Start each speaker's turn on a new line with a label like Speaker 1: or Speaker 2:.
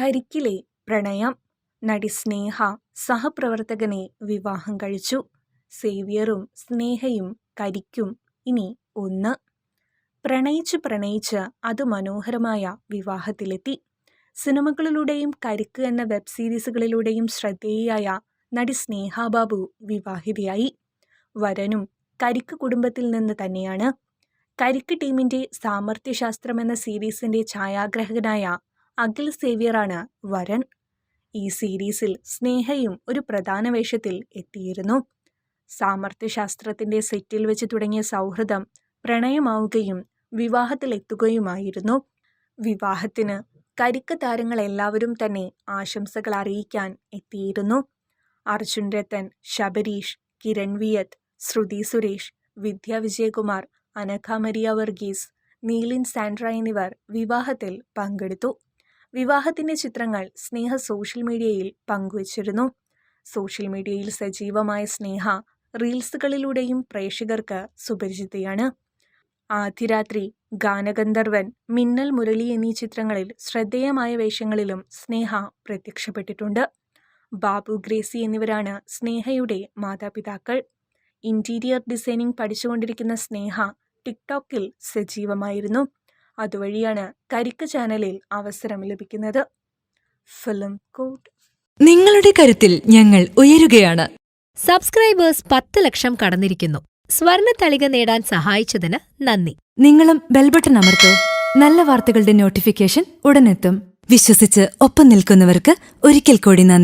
Speaker 1: കരിക്കിലെ പ്രണയം നടി സ്നേഹ സഹപ്രവർത്തകനെ വിവാഹം കഴിച്ചു. സേവ്യറും സ്നേഹയും കരിക്കും. ഇനി ഒന്ന്. പ്രണയിച്ച് പ്രണയിച്ച് അതിമനോഹരമായ വിവാഹത്തിലെത്തി. സിനിമകളിലൂടെയും കരിക്ക് എന്ന വെബ് സീരീസുകളിലൂടെയും ശ്രദ്ധേയയായ നടി സ്നേഹ ബാബു വിവാഹിതയായി. വരനും കരിക്ക് കുടുംബത്തിൽ നിന്ന് തന്നെയാണ്. കരിക്ക് ടീമിന്റെ സാമർത്ഥ്യശാസ്ത്രം എന്ന സീരീസിന്റെ ഛായാഗ്രാഹകനായ അഖിൽ സേവ്യറാണ് വരൻ. ഈ സീരീസിൽ സ്നേഹയും ഒരു പ്രധാന വേഷത്തിൽ എത്തിയിരുന്നു. സാമർത്ഥ്യശാസ്ത്രത്തിന്റെ സെറ്റിൽ വെച്ച് തുടങ്ങിയ സൗഹൃദം പ്രണയമാവുകയും വിവാഹത്തിലെത്തുകയുമായിരുന്നു വിവാഹത്തിന് കരിക്ക് താരങ്ങൾ എല്ലാവരും തന്നെ ആശംസകൾ അറിയിക്കാൻ എത്തിയിരുന്നു. അർജുൻ രത്തൻ ശബരീഷ് കിരൺ വിയത് ശ്രുതി സുരേഷ് വിദ്യ വിജയകുമാർ അനഘ മരിയ വർഗീസ് നീലിൻ സാൻഡ്ര എന്നിവർ വിവാഹത്തിൽ പങ്കെടുത്തു. വിവാഹത്തിന്റെ ചിത്രങ്ങൾ സ്നേഹ സോഷ്യൽ മീഡിയയിൽ പങ്കുവച്ചിരുന്നു. സോഷ്യൽ മീഡിയയിൽ സജീവമായ സ്നേഹ റീൽസുകളിലൂടെയും പ്രേക്ഷകർക്ക് സുപരിചിതയാണ്. ആദ്യരാത്രി ഗാനഗന്ധർവൻ മിന്നൽ മുരളി എന്നീ ചിത്രങ്ങളിൽ ശ്രദ്ധേയമായ വേഷങ്ങളിലും സ്നേഹ പ്രത്യക്ഷപ്പെട്ടിട്ടുണ്ട്. ബാബു ഗ്രേസി എന്നിവരാണ് സ്നേഹയുടെ മാതാപിതാക്കൾ. ഇന്റീരിയർ ഡിസൈനിങ് പഠിച്ചുകൊണ്ടിരിക്കുന്ന സ്നേഹ ടിക്ടോക്കിൽ സജീവമായിരുന്നു. അതുവഴിയാണ് കരിക്ക് ചാനലിൽ അവസരം ലഭിക്കുന്നത്. ഫിലിം കോട്ട്
Speaker 2: നിങ്ങളുടെ കരുത്തിൽ ഞങ്ങൾ ഉയരുകയാണ്.
Speaker 3: സബ്സ്ക്രൈബേഴ്സ് പത്ത് ലക്ഷം കടന്നിരിക്കുന്നു. സ്വർണ തളിക നേടാൻ സഹായിച്ചതിന് നന്ദി.
Speaker 2: നിങ്ങളും ബെൽബട്ടൺ അമർത്തോ. നല്ല വാർത്തകളുടെ നോട്ടിഫിക്കേഷൻ ഉടനെത്തും. വിശ്വസിച്ച് ഒപ്പം നിൽക്കുന്നവർക്ക് ഒരിക്കൽ കൂടി നന്ദി.